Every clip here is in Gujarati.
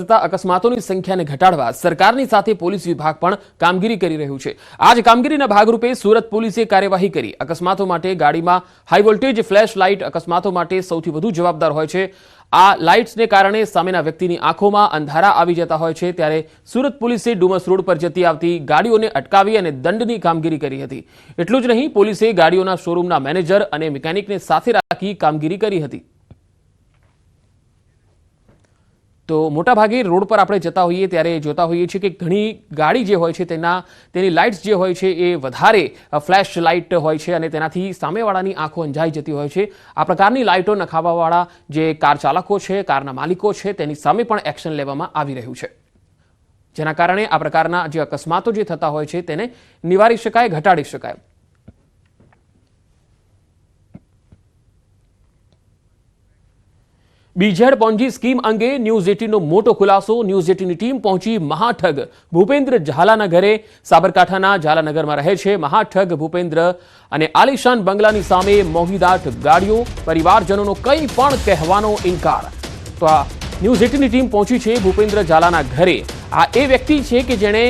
અકસ્માતોની સંખ્યાને ઘટાડવા સરકારની સાથે પોલીસ વિભાગ પણ કામગીરી કરી રહ્યું છે. આજ કામગીરીના ભાગરૂપે સુરત પોલીસે કાર્યવાહી કરી. અકસ્માતો માટે ગાડીમાં હાઈ વોલ્ટેજ ફ્લેશ લાઇટ અકસ્માતો માટે સૌથી વધુ જવાબદાર હોય છે. આ લાઇટ્સને કારણે સામેના વ્યક્તિની આંખોમાં અંધારા આવી જતા હોય છે. ત્યારે સુરત પોલીસે ડુમસ રોડ પર જતી આવતી ગાડીઓને અટકાવી અને દંડની કામગીરી કરી હતી. એટલું જ નહીં, પોલીસે ગાડીઓના શોરૂમના મેનેજર અને મિકેનિકને સાથે રાખી કામગીરી કરી હતી. તો મોટાભાગે રોડ પર આપણે જતા હોઈએ, ત્યારે જોતા હોઈએ છીએ કે ઘણી ગાડી જે હોય છે તેના, તેની લાઇટ્સ જે હોય છે એ વધારે ફ્લેશ લાઇટ હોય છે અને તેનાથી સામેવાળાની આંખો અંજાઈ જતી હોય છે. આ પ્રકારની લાઇટો નખાવવાવાળા જે કાર ચાલકો છે, કારના માલિકો છે, તેની સામે પણ એક્શન લેવામાં આવી રહ્યું છે. જેના કારણે આ પ્રકારના જે અકસ્માતો જે થતા હોય છે, તેને નિવારી શકાય, ઘટાડી શકાય. બીઝેડ પોન્જી સ્કીમ અંગે ન્યૂઝ એટીનનો મોટો ખુલાસો ન્યૂઝ એટીની ટીમ પહોંચી મહાઠગ ભૂપેન્દ્ર ઝાલાના ઘરે. સાબરકાંઠાના ઝાલાનગરમાં રહે છે મહાઠગ ભૂપેન્દ્ર અને આલિશાન બંગલાની સામે મોંઘીદાટ ગાડીઓ. પરિવારજનોનો કંઈ પણ કહેવાનો ઇનકાર. તો આ ન્યૂઝ એટીની ટીમ પહોંચી છે ભૂપેન્દ્ર ઝાલાના ઘરે. આ એ વ્યક્તિ છે કે જેણે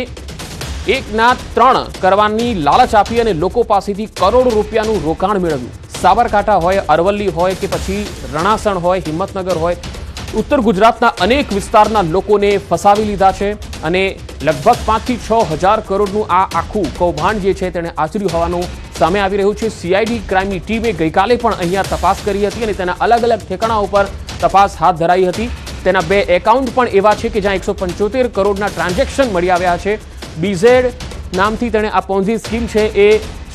એકના ત્રણ કરવાની લાલચ આપી અને લોકો પાસેથી કરોડો રૂપિયાનું રોકાણ મેળવ્યું. સાબરકાંઠા હોય, અરવલ્લી હોય કે પછી રણાસણ હોય, હિંમતનગર હોય, ઉત્તર ગુજરાતના અનેક વિસ્તારના લોકોને ફસાવી લીધા છે અને લગભગ પાંચથી છ હજાર કરોડનું આ આખું કૌભાંડ જે છે તેણે આચર્યું હોવાનું સામે આવી રહ્યું છે. સીઆઈડી ક્રાઇમની ટીમે ગઈકાલે પણ અહીંયા તપાસ કરી હતી અને તેના અલગ અલગ ઠેકાણા ઉપર તપાસ હાથ ધરાઈ હતી. તેના બે એકાઉન્ટ પણ એવા છે કે જ્યાં એકસો પંચોતેર કરોડના ટ્રાન્ઝેક્શન મળી આવ્યા છે. બીઝેડ નામથી તેણે આ પોન્ઝી સ્કીમ છે એ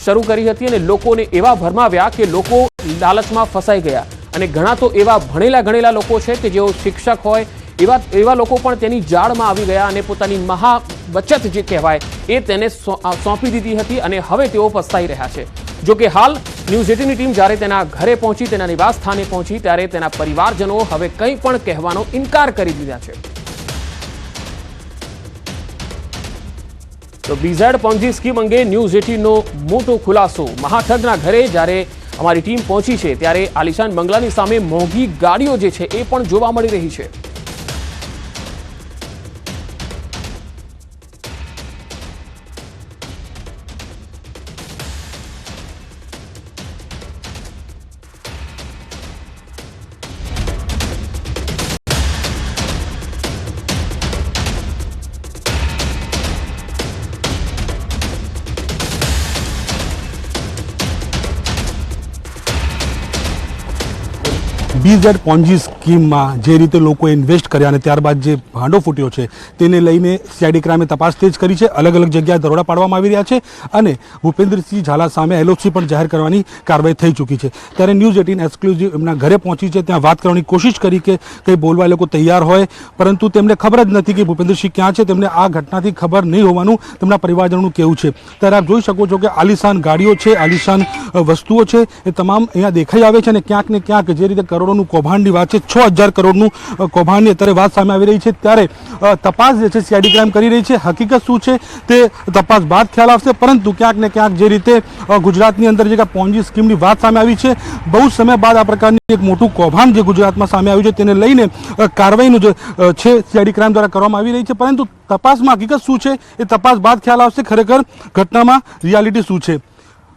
શરૂ કરી હતી અને લોકોને એવા ભરમાવ્યા કે લોકો લાલચમાં ફસાઈ ગયા. અને ઘણા તો એવા ભણેલા ગણેલા લોકો છે કે જેઓ શિક્ષક હોય, એવા એવા લોકો પણ તેની જાળમાં આવી ગયા અને પોતાની મહા બચત જે કહેવાય એ તેને સોંપી દીધી હતી અને હવે તેઓ પસ્તાઈ રહ્યા છે. જો કે હાલ ન્યૂઝ એટીની ટીમ જ્યારે તેના ઘરે પહોંચી, તેના નિવાસ સ્થાને પહોંચી, ત્યારે તેના પરિવારજનો હવે કંઈ પણ કહેવાનો ઇનકાર કરી દીધા છે. તો બીઝેડ પોન્જી સ્કીમ અંગે ન્યૂઝ એટીનનો મોટો ખુલાસો. મહાઠગના ઘરે જ્યારે અમારી ટીમ પહોંચી છે, ત્યારે આલિશાન બંગલાની સામે મોંઘી ગાડીઓ જે છે એ પણ જોવા મળી રહી છે. બીઝેડ પોન્જી સ્કીમમાં જે રીતે લોકો ઇન્વેસ્ટ કર્યા અને ત્યારબાદ જે ભાંડો ફૂટ્યો છે, તેને લઈને સીઆઈડી ક્રાઇમે તપાસ તેજ કરી છે. અલગ અલગ જગ્યાએ દરોડા પાડવામાં આવી રહ્યા છે અને ભૂપેન્દ્રસિંહ ઝાલા સામે એલઓસી પણ જાહેર કરવાની કાર્યવાહી થઈ ચૂકી છે. ત્યારે ન્યૂઝ એટીન એક્સક્લુઝિવ એમના ઘરે પહોંચી છે. ત્યાં વાત કરવાની કોશિશ કરી કે કંઈ બોલવા લોકો તૈયાર હોય, પરંતુ તેમને ખબર જ નથી કે ભૂપેન્દ્રસિંહ ક્યાં છે. તેમને આ ઘટનાથી ખબર નહીં હોવાનું તેમના પરિવારજનોનું કહેવું છે. ત્યારે આપ જોઈ શકો છો કે આલિશાન ગાડીઓ છે, આલિશાન વસ્તુઓ છે. એ તમામ અહીંયા દેખાઈ આવે છે અને ક્યાંક ને ક્યાંક જે રીતે કરોડોનું કૌભાંડની વાત છે, છ હજાર કરોડનું કૌભાંડની અત્યારે વાત સામે આવી રહી છે. ત્યારે તપાસ જે છે સીઆઈડી ક્રાઇમ કરી રહી છે. હકીકત શું છે, તે તપાસ બાદ ખ્યાલ આવશે. પરંતુ ક્યાંક ને ક્યાંક જે રીતે ગુજરાતની અંદર જે પોન્જી સ્કીમની વાત સામે આવી છે, બહુ સમય બાદ આ પ્રકારની એક મોટું કૌભાંડ જે ગુજરાતમાં સામે આવ્યું છે, તેને લઈને કાર્યવાહીનું જે છે સીઆઈડી ક્રાઇમ દ્વારા કરવામાં આવી રહી છે. પરંતુ તપાસમાં હકીકત શું છે, એ તપાસ બાદ ખ્યાલ આવશે. ખરેખર ઘટનામાં રિયાલિટી શું છે?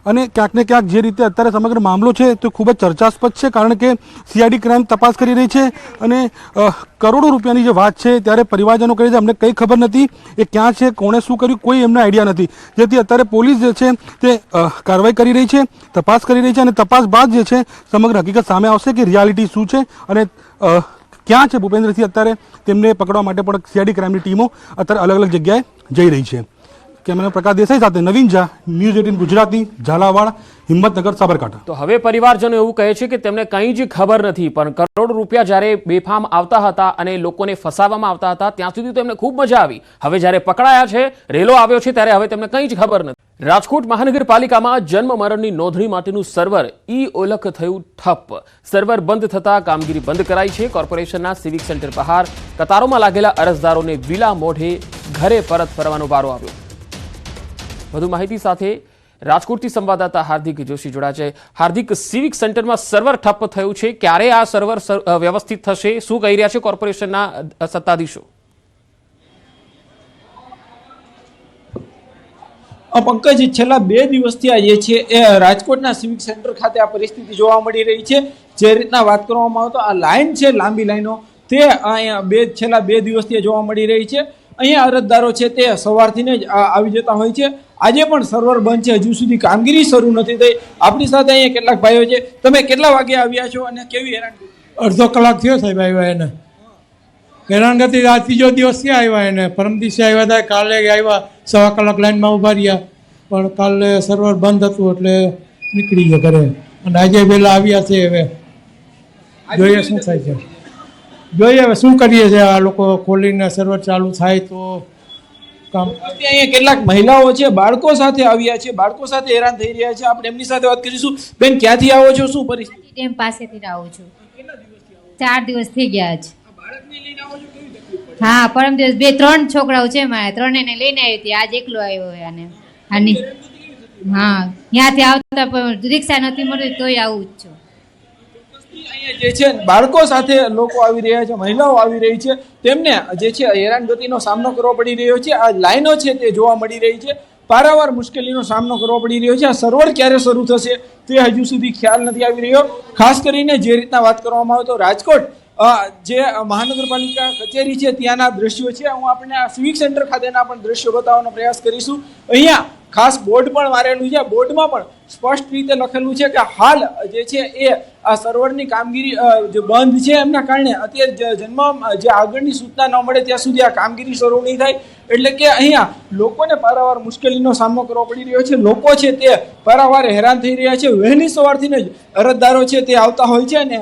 અને ક્યાંક ને ક્યાંક જે રીતે અત્યારે સમગ્ર મામલો છે તે ખૂબ જ ચર્ચાસ્પદ છે, કારણ કે સીઆઈડી ક્રાઇમ તપાસ કરી રહી છે અને કરોડો રૂપિયાની જે વાત છે ત્યારે પરિવારજનો કહે છે, અમને કંઈ ખબર નથી એ ક્યાં છે, કોણે શું કર્યું, કોઈ એમને આઈડિયા નથી. જેથી અત્યારે પોલીસ જે છે તે કાર્યવાહી કરી રહી છે, તપાસ કરી રહી છે અને તપાસ બાદ જે છે સમગ્ર હકીકત સામે આવશે કે રિયાલિટી શું છે અને ક્યાં છે ભૂપેન્દ્રસિંહ અત્યારે તેમને પકડવા માટે પણ સીઆઈડી ક્રાઇમની ટીમો અત્યારે અલગ અલગ જગ્યાએ જઈ રહી છે. કેમેરા પ્રકાશ દેસાઈ સાથે નવીન ઝા, ન્યૂઝ એટીન ગુજરાતી, ઝાલાવાડ, હિંમતનગર, સાબરકાંઠા. તો હવે પરિવારજનો એવું કહે છે કે તેમને કંઈ જ ખબર નથી, પણ કરોડ રૂપિયા જ્યારે બેફામ આવતા હતા અને લોકોને ફસાવવામાં આવતા હતા, ત્યાં સુધી તો એમને ખૂબ મજા આવી. હવે જ્યારે પકડાયા છે, રેલો આવ્યો છે, ત્યારે હવે તેમને કંઈ જ ખબર નથી. રાજકોટ મહાનગરપાલિકામાં જન્મ મરણની નોંધણી માટેનું સર્વર ઈ ઓલખ થયું ઠપ. સર્વર બંધ થતા કામગીરી બંધ કરાઈ છે. કોર્પોરેશનના સિવિક સેન્ટર બહાર કતારોમાં લાગેલા અરજદારોને વિલા મોઢે ઘરે પરત ફરવાનો વારો આવ્યો. વધુ માહિતી સાથે રાજકોટથી સંવાદદાતા હાર્દિક જોશી જોડાયા છે. હાર્દિક સિવિક સેન્ટરમાં સર્વર ઠપ્પ થયું છે. ક્યારે આ સર્વર વ્યવસ્થિત થશે? શું કહી રહ્યા છે કોર્પોરેશનના સત્તાધીશો? પંકજ, છેલ્લા બે દિવસથી આ જે છે, એ, રાજકોટના સિવિક સેન્ટર ખાતે આ પરિસ્થિતિ જોવા મળી રહી છે. જે રીતના વાત કરવામાં આવતો આ લાઇન છે લાંબી લાઇનો તે અહીંયા બે, છેલ્લા બે દિવસથી જોવા મળી રહી છે. અહીંયા અરજદારો છે તે સવારથીને જ આવી જતા હોય છે. આજે પણ સર્વર બંધ છે હજુ સુધી કામગીરી શરૂ નથી થઈ. આપણી સાથે અહીંયા કેટલાક ભાઈઓ છે. તમે કેટલા વાગે આવ્યા છો અને કેવી હેરાનગતિ અડધો કલાક થયો સાહેબ આવ્યા એને. હેરાનગતિ આ ત્રીજો દિવસ ક્યાં આવ્યા એને? પરમ દિવસે આવ્યા હતા કાલે આવ્યા સવા કલાક લાઈનમાં ઊભા રહ્યા. પણ કાલે સર્વર બંધ હતું એટલે નીકળી ગયા ઘરે. અને આજે વહેલા આવ્યા છે હવે. જોઈએ શું થાય છે. જોઈએ હવે શું કરીએ છે? આ લોકો ખોલીને સર્વર ચાલુ થાય તો કામ. અત્યારે અહીંયા કેટલાક મહિલાઓ છે બાળકો સાથે આવ્યા છે બાળકો સાથે હેરાન થઈ રહ્યા છે. આપણે એમની સાથે વાત કરીશું. બેન ક્યાંથી આવો છો? શું પરિસ્થિતિ? ડેમ પાસેથી આવો આવું છું. ચાર દિવસ થઈ ગયા છે? હા પરમ દિવસ બે ત્રણ છોકરાઓ છે મારે. ત્રણેયને લઈને આવી હતી. આજ એકલો આવ્યો અને આની હા ત્યાંથી આવતા પણ રિક્ષા નથી મળતી તોય આવું જ છું. જે છે, બાળકો સાથે લોકો આવી રહ્યા છે, મહિલાઓ આવી રહી છે. તેમને જે છે, હેરાનગતિનો સામનો કરવો પડી રહ્યો છે. આ લાઈનો છે તે જોવા મળી રહી છે. પારાવાર મુશ્કેલીનો સામનો કરવો પડી રહ્યો છે. આ સર્વર ક્યારે શરૂ થશે તે હજુ સુધી ખ્યાલ નથી આવી રહ્યો. ખાસ કરીને જે રીતના વાત કરવામાં આવે તો રાજકોટ જે મહાનગરપાલિકા કચેરી છે, ત્યાંના દ્રશ્યો છે. હું આપણે આ સિવિક સેન્ટર ખાતેના પણ દ્રશ્યો બતાવવાનો પ્રયાસ કરીશું. અહીંયા ખાસ બોર્ડ પણ મારેલું છે. બોર્ડમાં પણ સ્પષ્ટ રીતે લખેલું છે કે હાલ જે છે એ આ સર્વરની કામગીરી જે બંધ છે એમના કારણે અત્યારે જન્મ, જે આગળની સૂચના ન મળે ત્યાં સુધી આ કામગીરી શરૂ નહીં થાય. એટલે કે અહીંયા લોકોને પારાવાર મુશ્કેલીનો સામનો કરવો પડી રહ્યો છે. લોકો છે તે પારાવાર હેરાન થઈ રહ્યા છે. વહેલી સવારથી જ અરજદારો છે તે આવતા હોય છે અને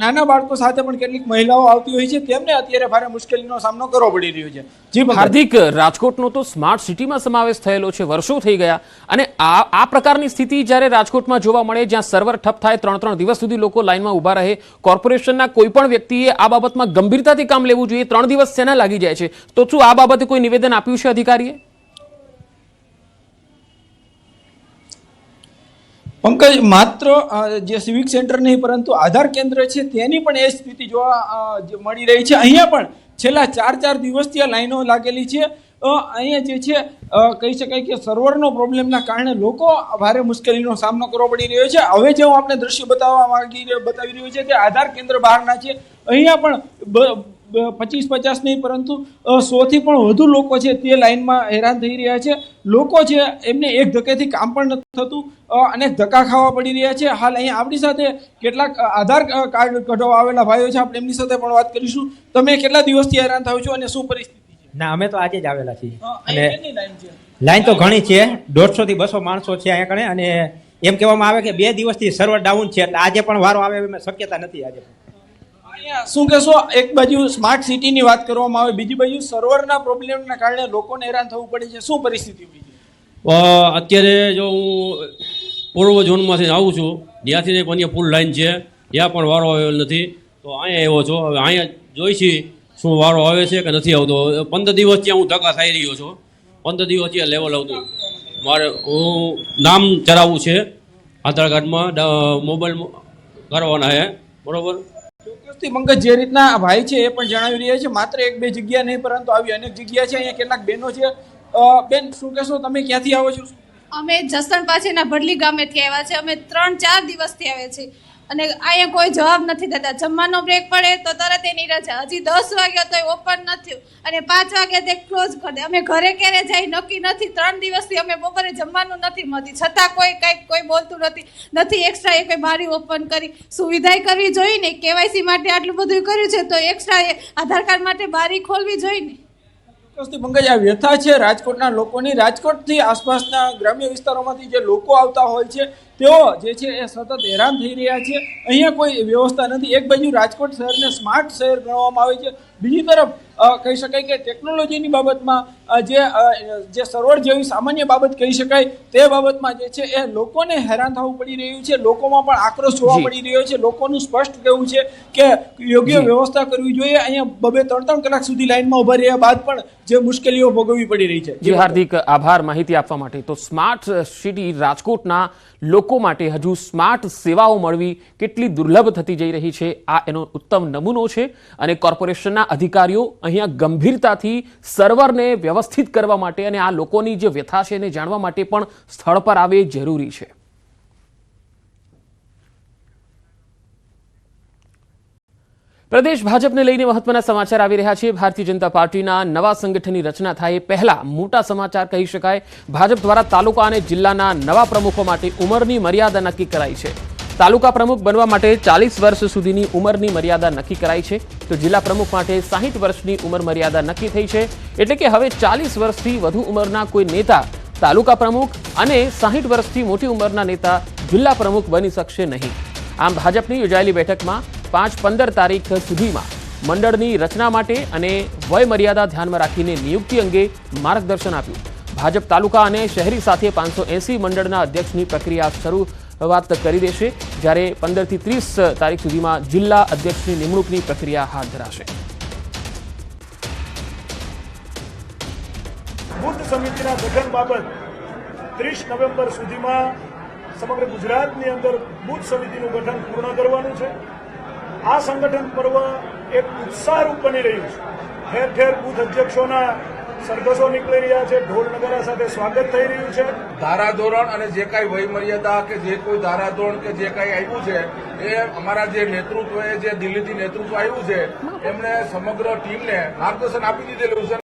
નાના બાળકો સાથે પણ કેટલીક મહિલાઓ આવતી હોય છે. તેમને અત્યારે ભારે મુશ્કેલીનો સામનો કરવો પડી રહ્યો છે. જી હાર્દિક, રાજકોટનો તો સ્માર્ટ સિટીમાં સમાવેશ થયેલો છે. વર્ષો થઈ ગયા અને આ આ પ્રકારની સ્થિતિ જ્યારે રાજકોટમાં જોવા મળે, જ્યાં સર્વર ઠપ થાય ત્રણ ત્રણ દિવસ સુધી લોકો લાઇનમાં ઊભા રહે, કોર્પોરેશનના કોઈ પણ વ્યક્તિએ આ બાબતમાં ગંભીરતાથી કામ લેવું જોઈએ. ત્રણ દિવસ શેના લાગી જાય છે. તો શું આ બાબતે કોઈ નિવેદન આપ્યું છે અધિકારીએ? પંકજ, માત્ર જે સિવિક સેન્ટર નહીં, પરંતુ આધાર કેન્દ્ર છે, તેની પણ એ સ્થિતિ જોવા મળી રહી છે. અહીંયા પણ છેલ્લા ચાર ચાર દિવસથી આ લાઈનો લાગેલી છે. અહીંયા જે છે કહી શકાય કે સર્વરનો પ્રોબ્લેમના કારણે લોકો ભારે મુશ્કેલીનો સામનો કરવો પડી રહ્યો છે. હવે જે હું આપણે દ્રશ્ય બતાવવા માંગી બતાવી રહ્યો છે તે આધાર કેન્દ્ર બહારના છે. અહીંયા પણ પચીસ પચાસ નહીં પરંતુ સો થી પણ વધુ લોકો છે તે લાઇનમાં હેરાન થઈ રહ્યા છે. લોકો છે એમને એક ધકેથી કામ પણ નથી થતું અને ધક્કા ખાવા પડી રહ્યા છે. હાલ અહીંયા આપણી સાથે કેટલાક આધાર કાર્ડ કઢાવવા આવેલા ભાઈઓ છે. આપણે એમની સાથે પણ વાત કરીશું. તમે કેટલા દિવસથી હેરાન થાવ છો અને શું પરિસ્થિતિ છે? ના અમે તો આજે જ આવેલા છીએ. અને લાઈન તો ઘણી છે. દોઢસો થી બસો માણસો છે અહીંયા કણે. અને એમ કહેવામાં આવે કે બે દિવસથી સર્વર ડાઉન છે એટલે આજે પણ વારો આવે એમ શક્યતા નથી આજે શું કહેશો? એક બાજુ સ્માર્ટ સિટીની વાત કરવામાં આવે, બીજી બાજુ સર્વરના પ્રોબ્લેમના કારણે લોકોને હેરાન થવું પડે છે. શું પરિસ્થિતિ અત્યારે જો હું પૂર્વ ઝોનમાંથી આવું છું, ત્યાંથી એક અન્ય ફૂલ લાઈન છે, ત્યાં પણ વારો આવેલ નથી. તો અહીંયા આવ્યો છો. હવે અહીંયા જોઈ છી શું વારો આવે છે કે નથી આવતો. પંદર દિવસ ત્યાં હું ધક્કા થઈ રહ્યો છું. પંદર દિવસ ત્યાં લેવલ આવતું. મારે, હું નામ ચલાવવું છે. આધાર કાર્ડમાં મોબાઈલ કરવાના છે. બરોબર? ચોક્કસથી પંકજ જે રીતના ભાઈ છે એ પણ જણાવી રહ્યા છે. માત્ર એક બે જગ્યા નહીં, પરંતુ આવી અનેક જગ્યા છે. અહીંયા કેટલાક બહેનો છે. બેન, શું કહેશો? તમે ક્યાંથી આવો છો? અમે જસણ પાસેના ભડલી ગામેથી આવ્યા છે. અમે ત્રણ ચાર દિવસથી આવ્યા છીએ અને અહીંયા કોઈ જવાબ નથી દેતા. જમવાનો બ્રેક પડે તો તરત એની રજા. હજી દસ વાગ્યા તો ઓપન નથી અને પાંચ વાગ્યા તે ક્લોઝ કરી દે. અમે ઘરે ક્યારે જાય નક્કી નથી. ત્રણ દિવસથી અમે બપોરે જમવાનું નથી મળતી. છતાં કોઈ કંઈક કોઈ બોલતું નથી. નથી એક્સ્ટ્રા એ કંઈ બારી ઓપન કરી. સુવિધાય કરવી જોઈએ ને? કેવાયસી માટે આટલું બધું કર્યું છે તો એક્સ્ટ્રા આધાર કાર્ડ માટે બારી ખોલવી જોઈએ ને? ચોક્કસથી પંકજ આ વ્યથા છે. રાજકોટના લોકોની, રાજકોટથી આસપાસના ગ્રામ્ય વિસ્તારોમાંથી જે લોકો આવતા હોય છે, તેઓ જે છે એ સતત હેરાન થઈ રહ્યા છે. અહીંયા કોઈ વ્યવસ્થા નથી. એક બાજુ રાજકોટ શહેરને સ્માર્ટ શહેર ગણવામાં આવે છે. બીજી તરફ કહી શકાય કે ટેકનોલોજીની બાબતમાં જે જે સરળ જેવી સામાન્ય બાબત કહી શકાય તે બાબતમાં જે છે એ લોકોને હેરાન થવું પડી રહ્યું છે લોકોમાં પણ આક્રોશ જોવા પડી રહ્યો છે લોકોનું સ્પષ્ટ કહેવું છે કે યોગ્ય વ્યવસ્થા કરવી જોઈએ અહીંયા બબે ત્રણ ત્રણ કલાક સુધી લાઈનમાં ઊભા રહ્યા બાદ પણ જે મુશ્કેલીઓ ભોગવવી પડી રહી છે. જી હાર્દિક આભાર માહિતી આપવા માટે. તો સ્માર્ટ સિટી રાજકોટના લોકો માટે હજુ સ્માર્ટ સેવાઓ મળવી કેટલી દુર્લભ થતી જઈ રહી છે? આ એનો ઉત્તમ નમૂનો છે અને કોર્પોરેશનના અધિકારીઓ અહીંયા ગંભીરતાથી સર્વરને વ્યવસ્થિત કરવા માટે અને આ લોકોની જે વ્યથા છે એને જાણવા માટે પણ સ્થળ પર આવે જરૂરી છે. પ્રદેશ ભાજપને લઈને મહત્વના સમાચાર આવી રહ્યા છે. ભારતીય જનતા પાર્ટીના નવા સંગઠનની રચના થાય પહેલા મોટા સમાચાર કહી શકાય. ભાજપ દ્વારા તાલુકા અને જિલ્લાના નવા પ્રમુખો માટે ઉંમરની મર્યાદા નક્કી કરાઈ છે. તાલુકા પ્રમુખ બનવા માટે ચાલીસ વર્ષ સુધીની ઉંમરની મર્યાદા નક્કી કરાઈ છે. તો જિલ્લા પ્રમુખ માટે સાહીઠ વર્ષની ઉંમર મર્યાદા નક્કી થઈ છે. એટલે કે હવે ચાલીસ વર્ષથી વધુ ઉંમરના કોઈ નેતા તાલુકા પ્રમુખ અને સાહીઠ વર્ષથી મોટી ઉંમરના નેતા જિલ્લા પ્રમુખ બની શકશે નહીં. આમ ભાજપની યોજાયેલી બેઠકમાં પાંચ પંદર તારીખ સુધીમાં મંડળની રચના માટે અને વય મર્યાદા ધ્યાનમાં રાખીને નિયુક્તિ અંગે માર્ગદર્શન આપ્યું. ભાજપ તાલુકા અને શહેરી સાથે પાંચસો એસી મંડળના અધ્યક્ષની પ્રક્રિયા શરૂઆત કરી દેશે, જ્યારે પંદરથી ત્રીસ તારીખ સુધીમાં જિલ્લા અધ્યક્ષની નિમણૂકની પ્રક્રિયા હાથ ધરાશે. બુદ્ધ સમિતિના ગઠન બાબત ત્રીસ નવેમ્બર સુધીમાં સમગ્ર ગુજરાતની અંદર બુદ્ધ સમિતિનું ગઠન પૂર્ણ કરવાનું છે. આ સંગઠન પર્વ એક ઉત્સાહરૂપ બની રહ્યું છે. ઠેર ઠેર બુદ્ધ અધ્યક્ષોના સરઘસો નીકળી રહ્યા છે. ઢોલ નગારા સાથે સ્વાગત થઈ રહ્યું છે. ધારાધોરણ અને જે કાંઈ વયમર્યાદા કે જે કોઈ ધારાધોરણ કે જે કાંઈ આવ્યું છે, એ અમારા જે નેતૃત્વએ, જે દિલ્હીથી નેતૃત્વ આવ્યું છે એમણે સમગ્ર ટીમને માર્ગદર્શન આપી દીધેલું છે.